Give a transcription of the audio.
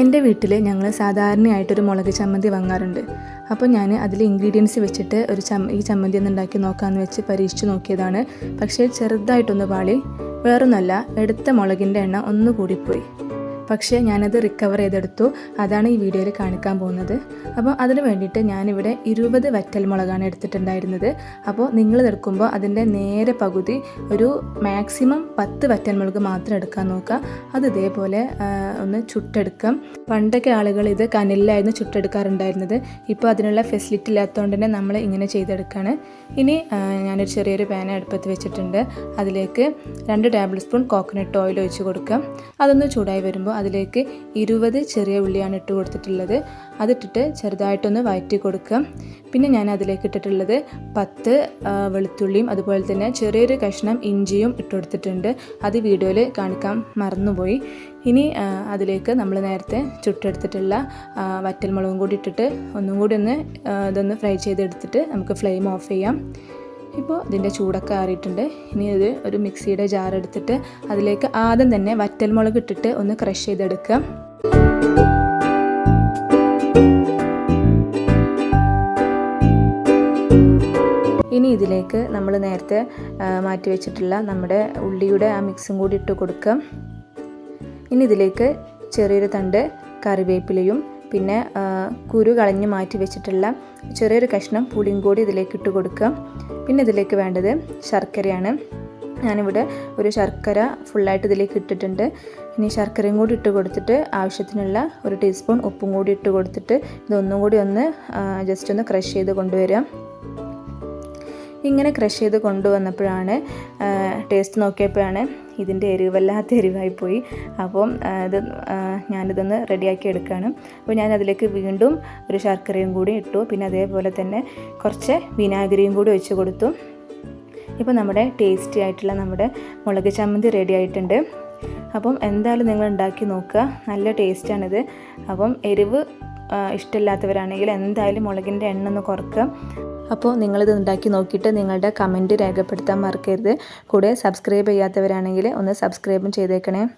എന്റെ വീട്ടിൽ ഞങ്ങൾ സാധാരണയായിട്ടൊരു മുളക് ചമ്മന്തി വാങ്ങാറുണ്ട്. അപ്പോൾ ഞാൻ അതിൽ ഇൻഗ്രീഡിയൻസ് വെച്ചിട്ട് ഒരു ചമ്മ ഈ ചമ്മന്തി ഒന്ന് ഉണ്ടാക്കി നോക്കാമെന്ന് വെച്ച് പരീക്ഷിച്ച് നോക്കിയതാണ്. പക്ഷേ ചെറുതായിട്ടൊന്ന് പാളി വേറൊന്നുമല്ല എടുത്ത മുളകിന്റെ എണ്ണ ഒന്ന് കൂടിപ്പോയി. പക്ഷേ ഞാനത് റിക്കവർ ചെയ്തെടുത്തു. അതാണ് ഈ വീഡിയോയിൽ കാണിക്കാൻ പോകുന്നത്. അപ്പോൾ അതിന് വേണ്ടിയിട്ട് ഞാനിവിടെ ഇരുപത് വറ്റൽ മുളകാണ് എടുത്തിട്ടുണ്ടായിരുന്നത്. അപ്പോൾ നിങ്ങൾ എടുക്കുമ്പോൾ അതിന്റെ നേരെ പകുതി ഒരു മാക്സിമം പത്ത് വറ്റൽ മുളക് മാത്രം എടുക്കാൻ നോക്കുക. അത് ഇതേപോലെ ഒന്ന് ചുട്ടെടുക്കാം. പണ്ടൊക്കെ ആളുകൾ ഇത് കനലിലായിരുന്നു ചുട്ടെടുക്കാറുണ്ടായിരുന്നത്. ഇപ്പോൾ അതിനുള്ള ഫെസിലിറ്റി ഇല്ലാത്തതുകൊണ്ട് തന്നെ നമ്മൾ ഇങ്ങനെ ചെയ്തെടുക്കുകയാണ്. ഇനി ഞാനൊരു ചെറിയൊരു പാൻ അടുപ്പത്ത് വെച്ചിട്ടുണ്ട്. അതിലേക്ക് രണ്ട് ടേബിൾ സ്പൂൺ കോക്കനട്ട് ഓയിൽ ഒഴിച്ച് കൊടുക്കാം. അതൊന്ന് ചൂടായി വരുമ്പോൾ അതിലേക്ക് ഇരുപത് ചെറിയ ഉള്ളിയാണ് ഇട്ട് കൊടുത്തിട്ടുള്ളത്. അതിട്ടിട്ട് ചെറുതായിട്ടൊന്ന് വഴറ്റി കൊടുക്കാം പിന്നെ ഞാൻ അതിലേക്ക് ഇട്ടിട്ടുള്ളത് പത്ത് വെളുത്തുള്ളിയും അതുപോലെ തന്നെ ചെറിയൊരു കഷ്ണം ഇഞ്ചിയും ഇട്ട് കൊടുത്തിട്ടുണ്ട്. അത് വീഡിയോയിൽ കാണിക്കാൻ മറന്നുപോയി. ഇനി അതിലേക്ക് നമ്മൾ നേരത്തെ ചുട്ടെടുത്തിട്ടുള്ള വറ്റൽമുളകും കൂടി ഇട്ടിട്ട് ഒന്നും കൂടി ഒന്ന് ഇതൊന്ന് ഫ്രൈ ചെയ്തെടുത്തിട്ട് നമുക്ക് ഫ്ലെയിം ഓഫ് ചെയ്യാം. ഇപ്പോൾ ഇതിന്റെ ചൂടൊക്കെ ആറിയിട്ടുണ്ട്. ഇനി ഇത് ഒരു മിക്സിയുടെ ജാർ എടുത്തിട്ട് അതിലേക്ക് ആദ്യം തന്നെ വറ്റൽമുളക് ഇട്ടിട്ട് ഒന്ന് ക്രഷ് ചെയ്തെടുക്കുക. ഇനി ഇതിലേക്ക് നമ്മൾ നേരത്തെ മാറ്റി വെച്ചിട്ടുള്ള നമ്മുടെ ഉള്ളിയുടെ ആ മിക്സും കൂടി ഇട്ട് കൊടുക്കാം ഇനി ഇതിലേക്ക് ചെറിയൊരു തണ്ട് കറിവേപ്പിലയും പിന്നെ കുരു കളഞ്ഞ് മാറ്റി വെച്ചിട്ടുള്ള ചെറിയൊരു കഷ്ണം പുളിയും കൂടി ഇതിലേക്ക് ഇട്ട് കൊടുക്കുക. പിന്നെ ഇതിലേക്ക് വേണ്ടത് ശർക്കരയാണ്. ഞാനിവിടെ ഒരു ശർക്കര ഫുള്ളായിട്ട് ഇതിലേക്ക് ഇട്ടിട്ടുണ്ട്. ഇനി ശർക്കരയും കൂടി ഇട്ട് കൊടുത്തിട്ട് ആവശ്യത്തിനുള്ള ഒരു ടീസ്പൂൺ ഉപ്പും കൂടി ഇട്ട് കൊടുത്തിട്ട് ഇതൊന്നും കൂടി ഒന്ന് ജസ്റ്റ് ഒന്ന് ക്രഷ് ചെയ്ത് കൊണ്ടുവരാം ഇങ്ങനെ ക്രഷ് ചെയ്ത് കൊണ്ടുവന്നപ്പോഴാണ് ടേസ്റ്റ് നോക്കിയപ്പോഴാണ് ഇതിന്റെ എരിവല്ലാത്ത എരിവായിപ്പോയി. അപ്പം ഇത് ഞാനിതൊന്ന് റെഡിയാക്കി എടുക്കുകയാണ്. അപ്പോൾ ഞാൻ അതിലേക്ക് വീണ്ടും ഒരു ശർക്കരയും കൂടി ഇട്ടു. പിന്നെ അതേപോലെ തന്നെ കുറച്ച് വിനാഗിരിയും കൂടി ഒഴിച്ച് കൊടുത്തു. ഇപ്പോൾ നമ്മുടെ ടേസ്റ്റി ആയിട്ടുള്ള നമ്മുടെ മുളക് ചമ്മന്തി റെഡി ആയിട്ടുണ്ട്. അപ്പം എന്തായാലും നിങ്ങൾ ഉണ്ടാക്കി നോക്കുക. നല്ല ടേസ്റ്റാണിത് അപ്പം എരിവ് ഇഷ്ടമില്ലാത്തവരാണെങ്കിൽ എന്തായാലും മുളകിന്റെ എണ്ണ ഒന്ന് കുറക്കുക അപ്പോൾ നിങ്ങളിത് ഉണ്ടാക്കി നോക്കിയിട്ട് നിങ്ങളുടെ കമന്റ് രേഖപ്പെടുത്താൻ മറക്കരുത്. കൂടെ സബ്സ്ക്രൈബ് ചെയ്യാത്തവരാണെങ്കിൽ ഒന്ന് സബ്സ്ക്രൈബും ചെയ്തേക്കണേ.